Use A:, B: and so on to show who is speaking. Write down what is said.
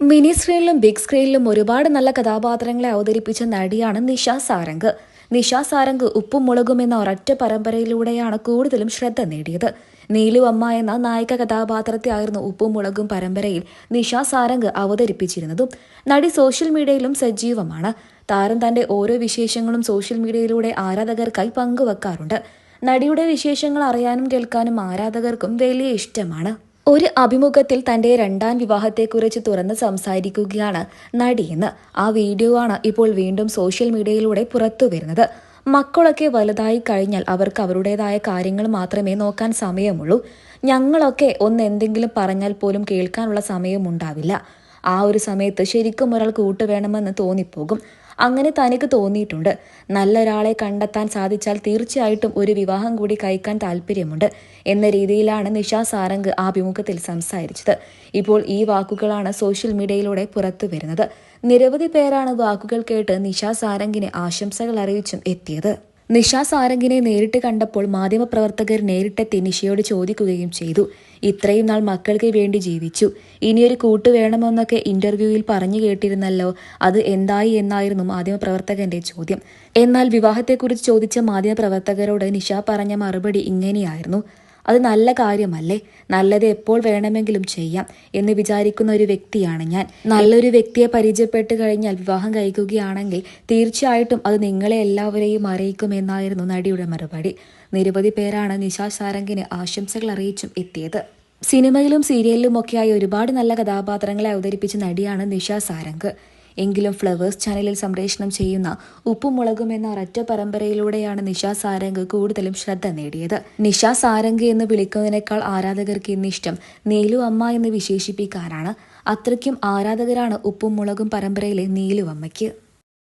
A: Mini സ്ക്രീനിലും big സ്ക്രീനിലും ഒരുപാട് നല്ല കഥാപാത്രങ്ങളെ അവതരിപ്പിച്ച നടിയാണ് നിഷ സാരംഗ്. നിഷ സാരംഗ് ഉപ്പും മുളകും എന്ന ഒരൊറ്റ പരമ്പരയിലൂടെയാണ് കൂടുതലും ശ്രദ്ധ നേടിയത്. നീലു അമ്മ എന്ന നായിക കഥാപാത്രത്തെ ആയിരുന്നു ഉപ്പും മുളകും പരമ്പരയിൽ നിഷ സാരംഗ് അവതരിപ്പിച്ചിരുന്നതും. നടി സോഷ്യൽ മീഡിയയിലും സജീവമാണ്. താരം തന്റെ ഓരോ വിശേഷങ്ങളും സോഷ്യൽ മീഡിയയിലൂടെ ആരാധകർക്കായി പങ്കുവെക്കാറുണ്ട്. നടിയുടെ വിശേഷങ്ങൾ അറിയാനും കേൾക്കാനും ആരാധകർക്കും വലിയ ഇഷ്ടമാണ്. ഒരു അഭിമുഖത്തിൽ തന്റെ രണ്ടാം വിവാഹത്തെക്കുറിച്ച് തുറന്ന് സംസാരിക്കുകയാണ് നടിയെന്ന് ആ വീഡിയോ ആണ് ഇപ്പോൾ വീണ്ടും സോഷ്യൽ മീഡിയയിലൂടെ പുറത്തു വരുന്നത്. മക്കളൊക്കെ വലുതായി കഴിഞ്ഞാൽ അവർക്ക് അവരുടേതായ കാര്യങ്ങൾ മാത്രമേ നോക്കാൻ സമയമുള്ളൂ. ഞങ്ങളൊക്കെ ഒന്ന് എന്തെങ്കിലും പറഞ്ഞാൽ പോലും കേൾക്കാനുള്ള സമയമുണ്ടാവില്ല. ആ ഒരു സമയത്ത് ശരിക്കും ഒരാൾ കൂട്ടുവേണമെന്ന് തോന്നിപ്പോകും. അങ്ങനെ തനിക്ക് തോന്നിയിട്ടുണ്ട്. നല്ലൊരാളെ കണ്ടെത്താൻ സാധിച്ചാൽ തീർച്ചയായിട്ടും ഒരു വിവാഹം കൂടി കഴിക്കാൻ താല്പര്യമുണ്ട് എന്ന രീതിയിലാണ് നിഷ സാരംഗ് ആഭിമുഖത്തിൽ സംസാരിച്ചത്. ഇപ്പോൾ ഈ വാക്കുകളാണ് സോഷ്യൽ മീഡിയയിലൂടെ പുറത്തു വരുന്നത്. നിരവധി പേരാണ് വാക്കുകൾ കേട്ട് നിഷ സാരംഗിനെ ആശംസകൾ അറിയിച്ചും എത്തിയത്. നിഷ സാരംഗിനെ നേരിട്ട് കണ്ടപ്പോൾ മാധ്യമപ്രവർത്തകർ നേരിട്ടെത്തി നിഷയോട് ചോദിക്കുകയും ചെയ്തു. ഇത്രയും നാൾ മക്കൾക്ക് വേണ്ടി ജീവിച്ചു. ഇനിയൊരു കൂട്ട് വേണമെന്നൊക്കെ ഇന്റർവ്യൂവിൽ പറഞ്ഞു കേട്ടിരുന്നല്ലോ. അത് എന്തായി എന്നായിരുന്നു മാധ്യമപ്രവർത്തകന്റെ ചോദ്യം. എന്നാൽ വിവാഹത്തെക്കുറിച്ച് ചോദിച്ച മാധ്യമപ്രവർത്തകരോട് നിഷ പറഞ്ഞ മറുപടി ഇങ്ങനെയായിരുന്നു. അത് നല്ല കാര്യമല്ലേ? നല്ലത് എപ്പോൾ വേണമെങ്കിലും ചെയ്യാം എന്ന് വിചാരിക്കുന്ന ഒരു വ്യക്തിയാണ് ഞാൻ. നല്ലൊരു വ്യക്തിയെ പരിചയപ്പെട്ട് കഴിഞ്ഞാൽ വിവാഹം കഴിക്കുകയാണെങ്കിൽ തീർച്ചയായിട്ടും അത് നിങ്ങളെ എല്ലാവരെയും അറിയിക്കുമെന്നായിരുന്നു നടിയുടെ മറുപടി. നിരവധി പേരാണ് നിശാ സാരംഗിന് ആശംസകൾ അറിയിച്ചും എത്തിയത്. സിനിമയിലും സീരിയലിലുമൊക്കെയായി ഒരുപാട് നല്ല കഥാപാത്രങ്ങളെ അവതരിപ്പിച്ച നടിയാണ് നിഷ സാരംഗ്. എങ്കിലും ഫ്ലവേഴ്സ് ചാനലിൽ സംപ്രേഷണം ചെയ്യുന്ന ഉപ്പുമുളകും എന്ന ഒരൊറ്റ പരമ്പരയിലൂടെയാണ് നിഷ സാരംഗ് കൂടുതലും ശ്രദ്ധ നേടിയത്. നിഷ സാരംഗ് എന്ന് വിളിക്കുന്നതിനേക്കാൾ ആരാധകർക്ക് ഇന്നിഷ്ടം നീലു അമ്മ എന്ന് വിശേഷിപ്പിക്കാനാണ്. അത്രയ്ക്കും ആരാധകരാണ് ഉപ്പും മുളകും പരമ്പരയിലെ നീലു അമ്മയ്ക്ക്.